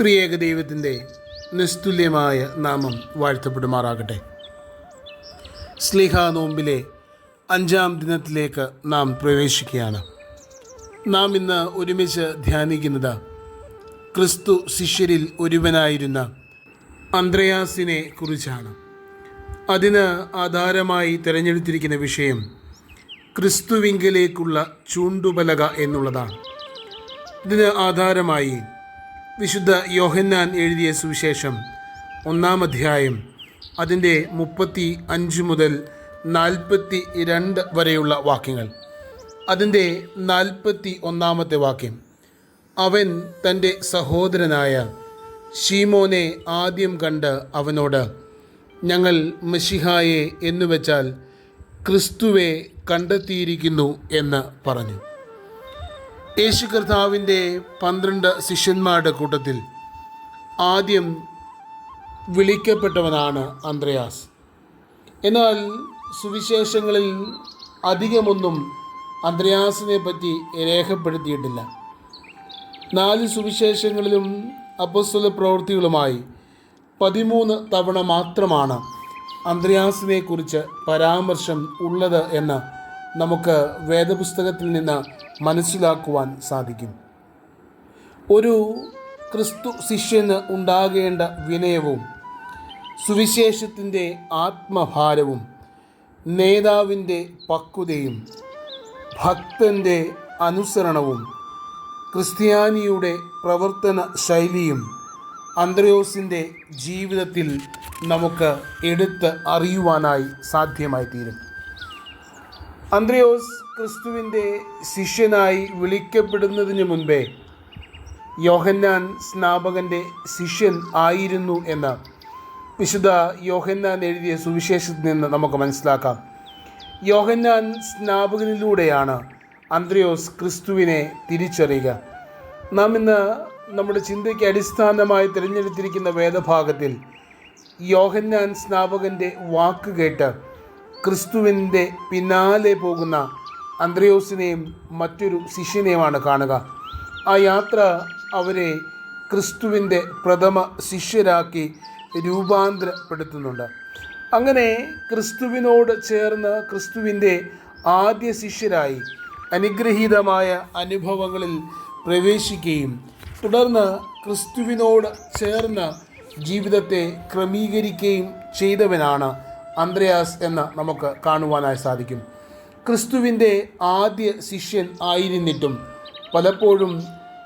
ത്രിയേക ദൈവത്തിന്റെ നിസ്തുല്യമായ നാമം വാഴ്ത്തപ്പെടുമാറാകട്ടെ. സ്ലിഹ നോമ്പിലെ അഞ്ചാം ദിനത്തിലേക്ക് നാം പ്രവേശിക്കുകയാണ്. നാം ഇന്ന് ഒരുമിച്ച് ധ്യാനിക്കുന്നത് ക്രിസ്തു ശിഷ്യരിൽ ഒരുവനായിരുന്ന അന്ത്രയാസിനെ കുറിച്ചാണ്. അതിന് ആധാരമായി തിരഞ്ഞെടുത്തിരിക്കുന്ന വിഷയം ക്രിസ്തുവിങ്കിലേക്കുള്ള ചൂണ്ടുപലക എന്നുള്ളതാണ്. ഇതിന് ആധാരമായി വിശുദ്ധ യോഹന്നാൻ എഴുതിയ സുവിശേഷം ഒന്നാം അധ്യായം അതിന്റെ മുപ്പത്തി അഞ്ച് മുതൽ നാൽപ്പത്തി രണ്ട് വരെയുള്ള വാക്യങ്ങൾ. അതിന്റെ നാൽപ്പത്തി ഒന്നാമത്തെ വാക്യം അവൻ തന്റെ സഹോദരനായ ഷീമോനെ ആദ്യം കണ്ട് അവനോട് ഞങ്ങൾ മഷിഹായെ എന്നുവെച്ചാൽ ക്രിസ്തുവെ കണ്ടെത്തിയിരിക്കുന്നു എന്ന് പറഞ്ഞു. യേശു കർത്താവിന്റെ പന്ത്രണ്ട് ശിഷ്യന്മാരുടെ കൂട്ടത്തിൽ ആദ്യം വിളിക്കപ്പെട്ടവനാണ് അന്ത്രയാസ്. എന്നാൽ സുവിശേഷങ്ങളിൽ അധികമൊന്നും അന്ത്രയാസിനെ പറ്റി രേഖപ്പെടുത്തിയിട്ടില്ല. നാല് സുവിശേഷങ്ങളിലും അപ്പസ്വല പ്രവൃത്തികളുമായി പതിമൂന്ന് തവണ മാത്രമാണ് അന്ത്രയാസിനെ കുറിച്ച് പരാമർശം ഉള്ളത് എന്ന് നമുക്ക് വേദപുസ്തകത്തിൽ നിന്ന് മനസ്സിലാക്കുവാൻ സാധിക്കും. ഒരു ക്രിസ്തു ശിഷ്യന് ഉണ്ടാകേണ്ട വിനയവും സുവിശേഷത്തിന്റെ ആത്മഭാരവും നേതാവിന്റെ പക്വതയും ഭക്തന്റെ അനുസരണവും ക്രിസ്ത്യാനിയുടെ പ്രവർത്തന ശൈലിയും അന്ത്രയോസിന്റെ ജീവിതത്തിൽ നമുക്ക് എടുത്ത് അറിയുവാനായി സാധ്യമായി തീരും അന്ത്രയോസ് ക്രിസ്തുവിന്റെ ശിഷ്യനായി വിളിക്കപ്പെടുന്നതിന് മുൻപേ യോഹന്നാൻ സ്നാപകന്റെ ശിഷ്യൻ ആയിരുന്നു എന്ന് വിശുദ്ധ യോഹന്നാൻ എഴുതിയ സുവിശേഷത്തിൽ നിന്ന് നമുക്ക് മനസ്സിലാക്കാം. യോഹന്നാൻ സ്നാപകനിലൂടെയാണ് അന്ത്രയോസ് ക്രിസ്തുവിനെ തിരിച്ചറിയുക. നാം ഇന്ന് നമ്മുടെ ചിന്തയ്ക്ക് അടിസ്ഥാനമായി തിരഞ്ഞെടുത്തിരിക്കുന്ന വേദഭാഗത്തിൽ യോഹന്നാൻ സ്നാപകന്റെ വാക്ക് കേട്ട് ക്രിസ്തുവിന്റെ പിന്നാലെ പോകുന്ന അന്ത്രയോസിനെയും മറ്റൊരു ശിഷ്യനെയുമാണ് കാണുക. ആ യാത്ര അവരെ ക്രിസ്തുവിന്റെ പ്രഥമ ശിഷ്യരാക്കി രൂപാന്തരപ്പെടുത്തുന്നുണ്ട്. അങ്ങനെ ക്രിസ്തുവിനോട് ചേർന്ന് ക്രിസ്തുവിന്റെ ആദ്യ ശിഷ്യരായി അനുഗ്രഹീതമായ അനുഭവങ്ങളിൽ പ്രവേശിക്കുകയും തുടർന്ന് ക്രിസ്തുവിനോട് ചേർന്ന് ജീവിതത്തെ ക്രമീകരിക്കുകയും ചെയ്തവനാണ് അന്ത്രയാസ് എന്ന് നമുക്ക് കാണുവാനായി സാധിക്കും. ക്രിസ്തുവിന്റെ ആദ്യ ശിഷ്യൻ ആയിരുന്നിട്ടും പലപ്പോഴും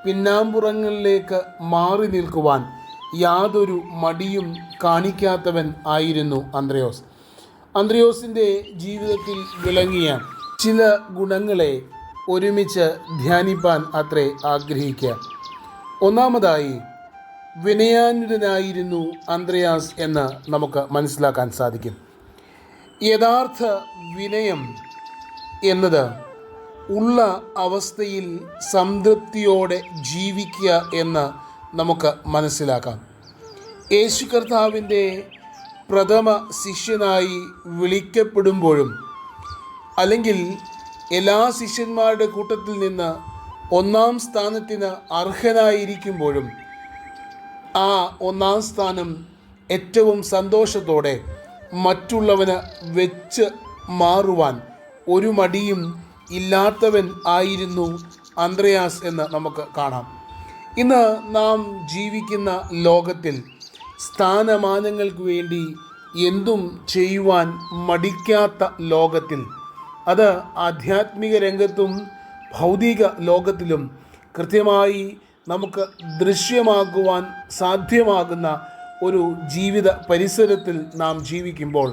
പിന്നാമ്പുറങ്ങളിലേക്ക് മാറി നിൽക്കുവാൻ യാതൊരു മടിയും കാണിക്കാത്തവൻ ആയിരുന്നു അന്ത്രയോസ്. അന്ത്രയോസിന്റെ ജീവിതത്തിൽ വിളങ്ങിയ ചില ഗുണങ്ങളെ ഒരുമിച്ച് ധ്യാനിപ്പാൻ അത്രേ ആഗ്രഹിക്കുക. ഒന്നാമതായി വിനയാനുരനായിരുന്നു അന്ത്രയാസ് എന്ന് നമുക്ക് മനസ്സിലാക്കാൻ സാധിക്കും. യഥാർത്ഥ വിനയം എന്നത് ഉള്ള അവസ്ഥയിൽ സംതൃപ്തിയോടെ ജീവിക്കുക എന്ന് നമുക്ക് മനസ്സിലാക്കാം. യേശു കർത്താവിന്റെ പ്രഥമ ശിഷ്യനായി വിളിക്കപ്പെടുമ്പോഴും അല്ലെങ്കിൽ എല്ലാ ശിഷ്യന്മാരുടെ കൂട്ടത്തിൽ നിന്ന് ഒന്നാം സ്ഥാനത്തിന് അർഹനായിരിക്കുമ്പോഴും ആ ഒന്നാം സ്ഥാനം ഏറ്റവും സന്തോഷത്തോടെ മറ്റുള്ളവന് വെച്ച് മാറുവാൻ ഒരു മടിയും ഇല്ലാത്തവൻ ആയിരുന്നു അന്ത്രയാസ് എന്ന് നമുക്ക് കാണാം. ഇന്ന് നാം ജീവിക്കുന്ന ലോകത്തിൽ സ്ഥാനമാനങ്ങൾക്ക് വേണ്ടി എന്തും ചെയ്യുവാൻ മടിക്കാത്ത ലോകത്തിൽ അത് ആധ്യാത്മിക രംഗത്തും ഭൗതിക ലോകത്തിലും കൃത്യമായി നമുക്ക് ദൃശ്യമാകുവാൻ സാധ്യമാകുന്ന ഒരു ജീവിത പരിസരത്തിൽ നാം ജീവിക്കുമ്പോൾ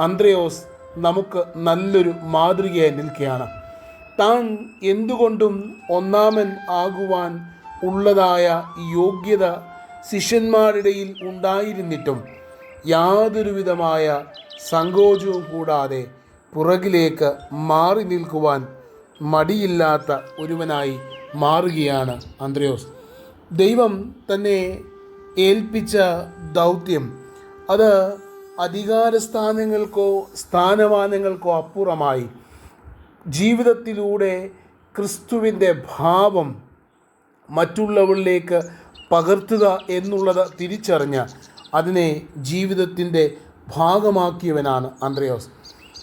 അന്ത്രയോസ് നമുക്ക് നല്ലൊരു മാതൃകയായി നിൽക്കുകയാണ്. താൻ എന്തുകൊണ്ടും ഒന്നാമൻ ആകുവാൻ ഉള്ളതായ യോഗ്യത ശിഷ്യന്മാരുടെയിൽ ഉണ്ടായിരുന്നിട്ടും യാതൊരുവിധമായ സങ്കോചവും കൂടാതെ പുറകിലേക്ക് മാറി നിൽക്കുവാൻ മടിയില്ലാത്ത ഒരുവനായി മാറുകയാണ് അന്ത്രയോസ്. ദൈവം തന്നെ ഏൽപ്പിച്ച ദൗത്യം. അത് അധികാരസ്ഥാനങ്ങൾക്കോ സ്ഥാനമാനങ്ങൾക്കോ അപ്പുറമായി. ജീവിതത്തിലൂടെ ക്രിസ്തുവിന്റെ ഭാവം മറ്റുള്ളവരിലേക്ക് പകർത്തുക എന്നുള്ളത് തിരിച്ചറിഞ്ഞ് അതിനെ ജീവിതത്തിന്റെ ഭാഗമാക്കിയവനാണ് അന്ത്രയോസ്.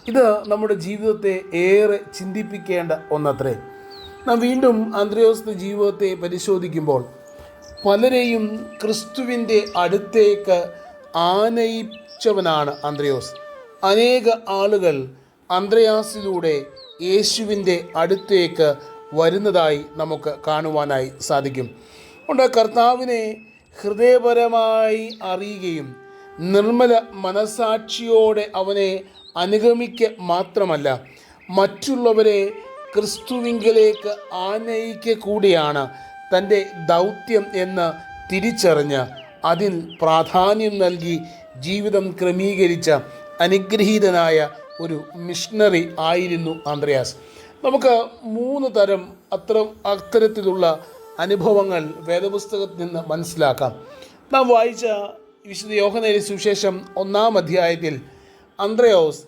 ഇത് നമ്മുടെ ജീവിതത്തെ ഏറെ ചിന്തിപ്പിക്കേണ്ട ഒന്നത്രേ. നാം വീണ്ടും അന്ത്രയോസിന്റെ ജീവിതത്തെ പരിശോധിക്കുമ്പോൾ പലരെയും ക്രിസ്തുവിന്റെ അടുത്തേക്ക് ആനയിച്ചവനാണ് അന്ത്രയോസ്. അനേക ആളുകൾ അന്ത്രയാസിലൂടെ യേശുവിന്റെ അടുത്തേക്ക് വരുന്നതായി നമുക്ക് കാണുവാനായി സാധിക്കും. അതുകൊണ്ട് കർത്താവിനെ ഹൃദയപരമായി അറിയുകയും നിർമ്മല മനസാക്ഷിയോടെ അവനെ അനുഗമിക്കുക മാത്രമല്ല മറ്റുള്ളവരെ ക്രിസ്തുവിങ്കലേക്ക് ആനയിക്കുക കൂടിയാണ് തന്റെ ദൗത്യം എന്ന് തിരിച്ചറിഞ്ഞ് അതിൽ പ്രാധാന്യം നൽകി ജീവിതം ക്രമീകരിച്ച അനുഗ്രഹീതനായ ഒരു മിഷണറി ആയിരുന്നു ആന്ത്രയാസ്. നമുക്ക് മൂന്ന് തരം അത്ര അത്തരത്തിലുള്ള അനുഭവങ്ങൾ വേദപുസ്തകത്തിൽ നിന്ന് മനസ്സിലാക്കാം. നാം വായിച്ച വിശുദ്ധ യോഹനേരി സുവിശേഷം ഒന്നാം അധ്യായത്തിൽ അന്ത്രയോസ്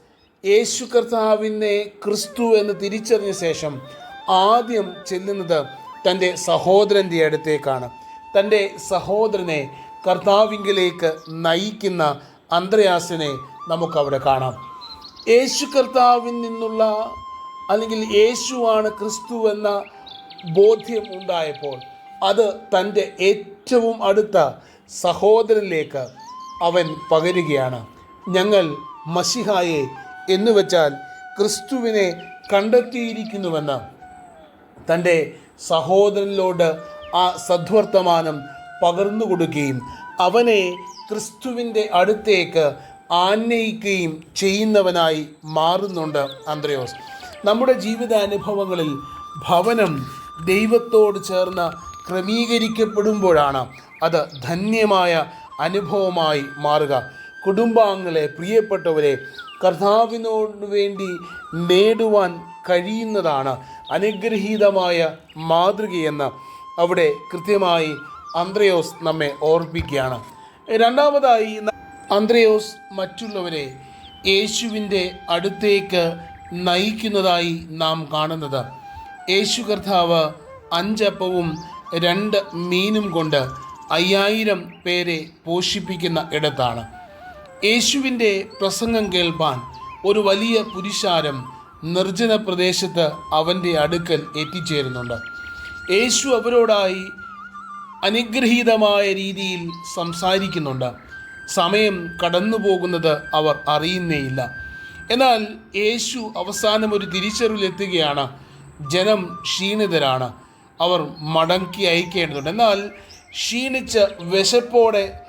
യേശു കർത്താവിനെ ക്രിസ്തു എന്ന് തിരിച്ചറിഞ്ഞ ശേഷം ആദ്യം ചെല്ലുന്നത് തന്റെ സഹോദരന്റെ അടുത്തേക്കാണ്. തന്റെ സഹോദരനെ കർത്താവിങ്കിലേക്ക് നയിക്കുന്ന അന്ത്രയാസിനെ നമുക്കവിടെ കാണാം. യേശു കർത്താവിൽ നിന്നുള്ള അല്ലെങ്കിൽ യേശുവാണ് ക്രിസ്തു എന്ന ബോധ്യം ഉണ്ടായപ്പോൾ അത് തന്റെ ഏറ്റവും അടുത്ത സഹോദരനിലേക്ക് അവൻ പകരുകയാണ്. ഞങ്ങൾ മഷിഹായെ എന്ന് വെച്ചാൽ ക്രിസ്തുവിനെ കണ്ടെത്തിയിരിക്കുന്നുവെന്ന് തന്റെ സഹോദരനിലോട് ആ സദ്വർത്തമാനം പകർന്നു കൊടുക്കുകയും അവനെ ക്രിസ്തുവിന്റെ അടുത്തേക്ക് ആനയിക്കുകയും ചെയ്യുന്നവനായി മാറുന്നുണ്ട് അന്ത്രയോസ്. നമ്മുടെ ജീവിതാനുഭവങ്ങളിൽ ഭവനം ദൈവത്തോട് ചേർന്ന് ക്രമീകരിക്കപ്പെടുമ്പോഴാണ് അത് ധന്യമായ അനുഭവമായി മാറുക. കുടുംബാംഗങ്ങളെ പ്രിയപ്പെട്ടവരെ കർത്താവിനോട് വേണ്ടി നേടുവാൻ കഴിയുന്നതാണ് അനുഗ്രഹീതമായ മാതൃകയെന്ന് അവിടെ കൃത്യമായി അന്ത്രയോസ് നമ്മെ ഓർപ്പിക്കുകയാണ്. രണ്ടാമതായി അന്ത്രയോസ് മറ്റുള്ളവരെ യേശുവിന്റെ അടുത്തേക്ക് നയിക്കുന്നതായി നാം കാണുന്നത്. യേശു കർത്താവ് അഞ്ചപ്പവും രണ്ട് മീനും കൊണ്ട് അയ്യായിരം പേരെ പോഷിപ്പിക്കുന്ന ഇടത്താണ്. യേശുവിന്റെ പ്രസംഗം കേൾപ്പാൻ ഒരു വലിയ പുരുഷാരം നിർജന പ്രദേശത്ത് അവന്റെ അടുക്കൽ എത്തിച്ചേരുന്നുണ്ട്. യേശു അവരോടായി അനുഗ്രഹീതമായ രീതിയിൽ സംസാരിക്കുന്നുണ്ട്. സമയം കടന്നു പോകുന്നത് അവർ അറിയുന്നേയില്ല. എന്നാൽ യേശു അവസാനം ഒരു തിരിച്ചറിവിലെത്തുകയാണ്. ജനം ക്ഷീണിതരാണ്. അവർ മടക്കി അയക്കേണ്ടതുണ്ട്. എന്നാൽ ക്ഷീണിച്ച വിശപ്പോടെ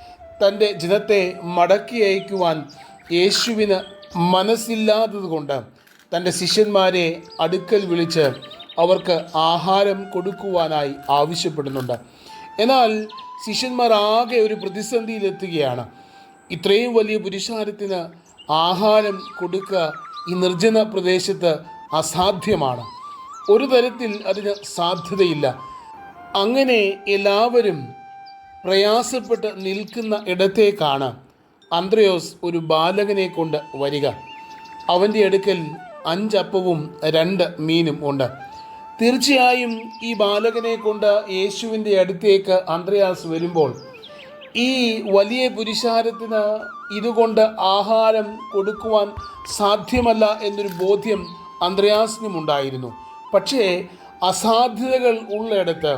തന്റെ ജനത്തെ മടക്കി അയക്കുവാൻ യേശുവിന് മനസ്സില്ലാത്തതുകൊണ്ട് തന്റെ ശിഷ്യന്മാരെ അടുക്കൽ വിളിച്ച് അവർക്ക് ആഹാരം കൊടുക്കുവാനായി ആവശ്യപ്പെടുന്നുണ്ട്. എന്നാൽ ശിഷ്യന്മാർ ആകെ ഒരു പ്രതിസന്ധിയിലെത്തുകയാണ്. ഇത്രയും വലിയ പുരുഷാരത്തിന് ആഹാരം കൊടുക്കുക ഈ നിർജന പ്രദേശത്ത് അസാധ്യമാണ്. ഒരു തരത്തിൽ അതിന് സാധ്യതയില്ല. അങ്ങനെ എല്ലാവരും പ്രയാസപ്പെട്ട് നിൽക്കുന്ന ഇടത്തേക്കാണ് അന്ത്രയോസ് ഒരു ബാലകനെ കൊണ്ട് വരിക. അവന്റെ അടുക്കൽ അഞ്ചപ്പവും രണ്ട് മീനും ഉണ്ട്. തീർച്ചയായും ഈ ബാലകനെ കൊണ്ട് യേശുവിന്റെ അടുത്തേക്ക് അന്ത്രയാസ് വരുമ്പോൾ ഈ വലിയ പുരുഷാരത്തിന് ഇതുകൊണ്ട് ആഹാരം കൊടുക്കുവാൻ സാധ്യമല്ല എന്നൊരു ബോധ്യം അന്ത്രയാസിനുമുണ്ടായിരുന്നു പക്ഷേ അസാധ്യതകൾ ഉള്ളിടത്ത്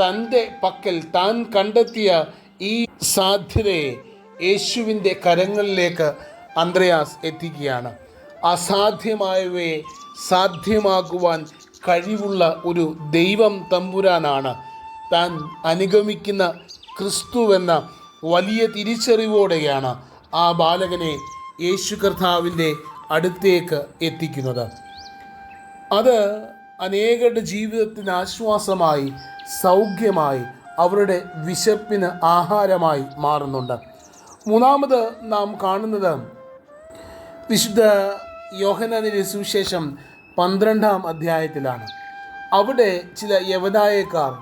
തന്റെ പക്കൽ താൻ കണ്ടെത്തിയ ഈ സാധ്യതയെ യേശുവിന്റെ കരങ്ങളിലേക്ക് അന്ത്രയാസ് എത്തിക്കുകയാണ്. അസാധ്യമായവയെ സാധ്യമാകുവാൻ കഴിവുള്ള ഒരു ദൈവം തമ്പുരാനാണ്. താൻ അനുഗമിക്കുന്ന ക്രിസ്തുവെന്ന വലിയ തിരിച്ചറിവോടെയാണ് ആ ബാലകനെ യേശു കർത്താവിന്റെ അടുത്തേക്ക് എത്തിക്കുന്നത്. അത് അനേകരുടെ ജീവിതത്തിന് ആശ്വാസമായി സൗഖ്യമായി അവരുടെ വിശപ്പിന് ആഹാരമായി മാറുന്നുണ്ട്. മൂന്നാമത് നാം കാണുന്നത് വിശുദ്ധ യോഹനാനിലെ സുവിശേഷം പന്ത്രണ്ടാം അധ്യായത്തിലാണ്. അവിടെ ചില യവനായക്കാർ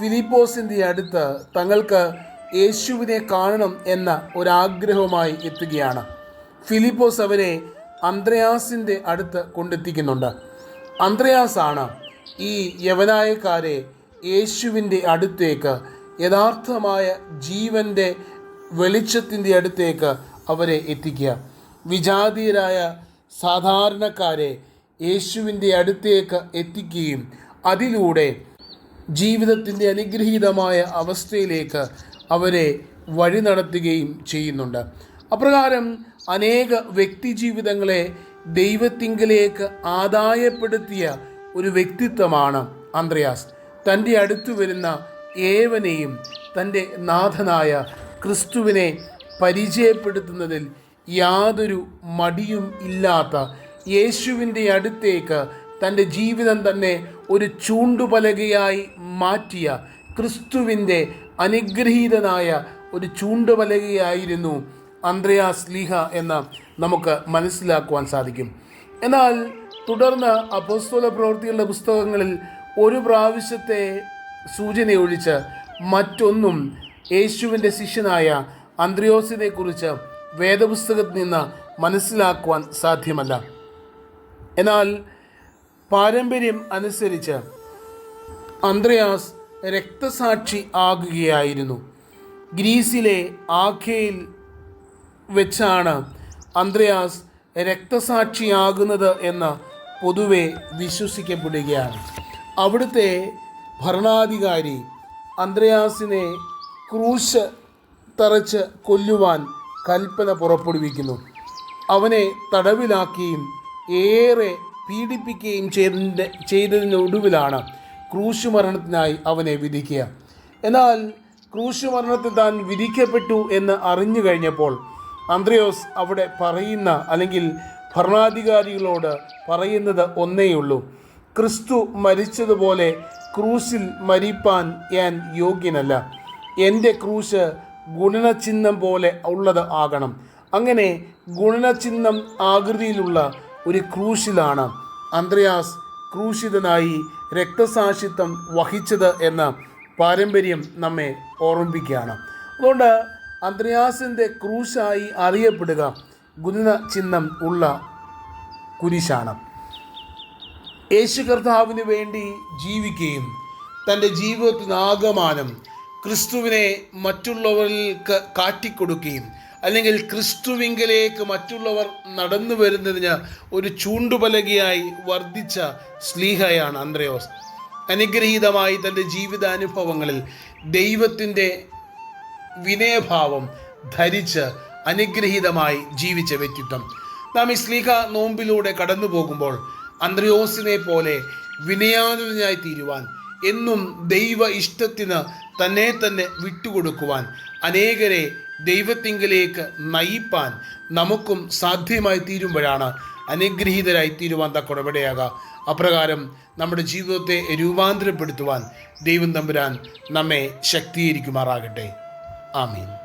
ഫിലിപ്പോസിന്റെ അടുത്ത് തങ്ങൾക്ക് യേശുവിനെ കാണണം എന്ന ഒരാഗ്രഹവുമായി എത്തുകയാണ്. ഫിലിപ്പോസ് അവരെ അന്ത്രയാസിന്റെ അടുത്ത് കൊണ്ടെത്തിക്കുന്നുണ്ട്. അന്ത്രയാസാണ് ഈ യവനായക്കാരെ യേശുവിന്റെ അടുത്തേക്ക് യഥാർത്ഥമായ ജീവന്റെ വെളിച്ചത്തിന്റെ അടുത്തേക്ക് അവരെ എത്തിക്കുക. വിജാതീയരായ സാധാരണക്കാരെ യേശുവിന്റെ അടുത്തേക്ക് എത്തിക്കുകയും അതിലൂടെ ജീവിതത്തിന്റെ അനുഗ്രഹീതമായ അവസ്ഥയിലേക്ക് അവരെ വഴി നടത്തുകയും ചെയ്യുന്നുണ്ട്. അപ്രകാരം അനേക വ്യക്തി ജീവിതങ്ങളെ ദൈവത്തിങ്കിലേക്ക് ആദായപ്പെടുത്തിയ ഒരു വ്യക്തിത്വമാണ് അന്ത്രയാസ്. തന്റെ അടുത്ത് വരുന്ന ഏവനെയും തന്റെ നാഥനായ ക്രിസ്തുവിനെ പരിചയപ്പെടുത്തുന്നതിൽ യാതൊരു മടിയും ഇല്ലാത്ത യേശുവിന്റെ അടുത്തേക്ക് തന്റെ ജീവിതം തന്നെ ഒരു ചൂണ്ടുപലകയായി മാറ്റിയ ക്രിസ്തുവിന്റെ അനുഗ്രഹീതനായ ഒരു ചൂണ്ടുപലകയായിരുന്നു അന്ത്രയാസ് ലീഹ എന്ന് നമുക്ക് മനസ്സിലാക്കുവാൻ സാധിക്കും. എന്നാൽ തുടർന്ന് അപ്പോസ്തല പ്രവൃത്തികളുടെ പുസ്തകങ്ങളിൽ ഒരു പ്രാവശ്യത്തെ സൂചനയൊഴിച്ച് മറ്റൊന്നും യേശുവിന്റെ ശിഷ്യനായ അന്ത്രയോസിനെ കുറിച്ച് വേദപുസ്തകത്തിൽ നിന്ന് മനസ്സിലാക്കുവാൻ സാധ്യമല്ല. എന്നാൽ പാരമ്പര്യം അനുസരിച്ച് അന്ത്രയാസ് രക്തസാക്ഷി ആകുകയായിരുന്നു. ഗ്രീസിലെ ആഖയിൽ വെച്ചാണ് അന്ത്രയാസ് രക്തസാക്ഷിയാകുന്നത് എന്ന് പൊതുവെ വിശ്വസിക്കപ്പെടുകയാണ്. അവിടുത്തെ ഭരണാധികാരി അന്ത്രയാസിനെ ക്രൂശ് തറച്ച് കൊല്ലുവാൻ കൽപ്പന പുറപ്പെടുവിക്കുന്നു. അവനെ തടവിലാക്കുകയും ഏറെ പീഡിപ്പിക്കുകയും ചെയ്തതിന്റെ ചെയ്തതിനൊടുവിലാണ് ക്രൂശുമരണത്തിനായി അവനെ വിധിക്കുക. എന്നാൽ ക്രൂശുമരണത്തിൽ താൻ വിധിക്കപ്പെട്ടു എന്ന് അറിഞ്ഞു കഴിഞ്ഞപ്പോൾ അന്ത്രയോസ് അവിടെ പറയുന്ന അല്ലെങ്കിൽ ഭരണാധികാരികളോട് പറയുന്നത് ഒന്നേയുള്ളൂ. ക്രിസ്തു മരിച്ചതുപോലെ ക്രൂസിൽ മരിപ്പാൻ ഞാൻ യോഗ്യനല്ല. എന്റെ ക്രൂശ് ഗുണനചിഹ്നം പോലെ ഉള്ളത് ആകണം. അങ്ങനെ ഗുണനചിഹ്നം ആകൃതിയിലുള്ള ഒരു ക്രൂശിലാണ് അന്ത്രയാസ് ക്രൂശിതനായി രക്തസാക്ഷിത്വം വഹിച്ചത് എന്ന പാരമ്പര്യം നമ്മെ ഓർമ്മിപ്പിക്കുകയാണ്. അതുകൊണ്ട് അന്ത്രയാസിന്റെ ക്രൂശായി അറിയപ്പെടുക ഗുണന ചിഹ്നം ഉള്ള കുരിശാണ്. യേശു കർത്താവിന് വേണ്ടി ജീവിക്കുകയും തന്റെ ജീവിതത്തിനാകമാനം ക്രിസ്തുവിനെ മറ്റുള്ളവർക്ക് കാട്ടിക്കൊടുക്കുകയും അല്ലെങ്കിൽ ക്രിസ്തുവിങ്കലേക്ക് മറ്റുള്ളവർ നടന്നു വരുന്നതിന് ഒരു ചൂണ്ടുപലകയായി വർദ്ധിച്ച സ്ലീഹയാണ് അന്ത്രയോസ്. അനുഗ്രഹീതമായി തന്റെ ജീവിതാനുഭവങ്ങളിൽ ദൈവത്തിന്റെ വിനയഭാവം ധരിച്ച് അനുഗ്രഹീതമായി ജീവിച്ച വ്യക്തിത്വം. നാം ഈ സ്ലീഹ നോമ്പിലൂടെ കടന്നു പോകുമ്പോൾ അന്ത്രയോസിനെ പോലെ വിനയാനുതനായി തീരുവാൻ എന്നും ദൈവ ഇഷ്ടത്തിന് തന്നെ തന്നെ വിട്ടുകൊടുക്കുവാൻ അനേകരെ ദൈവത്തിങ്കിലേക്ക് നയിപ്പാൻ നമുക്കും സാധ്യമായി തീരുമ്പോഴാണ് അനുഗ്രഹീതരായി തീരുവാൻ തക്കൊടപെടയാകാം അപ്രകാരം നമ്മുടെ ജീവിതത്തെ രൂപാന്തരപ്പെടുത്തുവാൻ ദൈവം തമ്പുരാൻ നമ്മെ ശക്തീകരിക്കുമാറാകട്ടെ. ആമീൻ.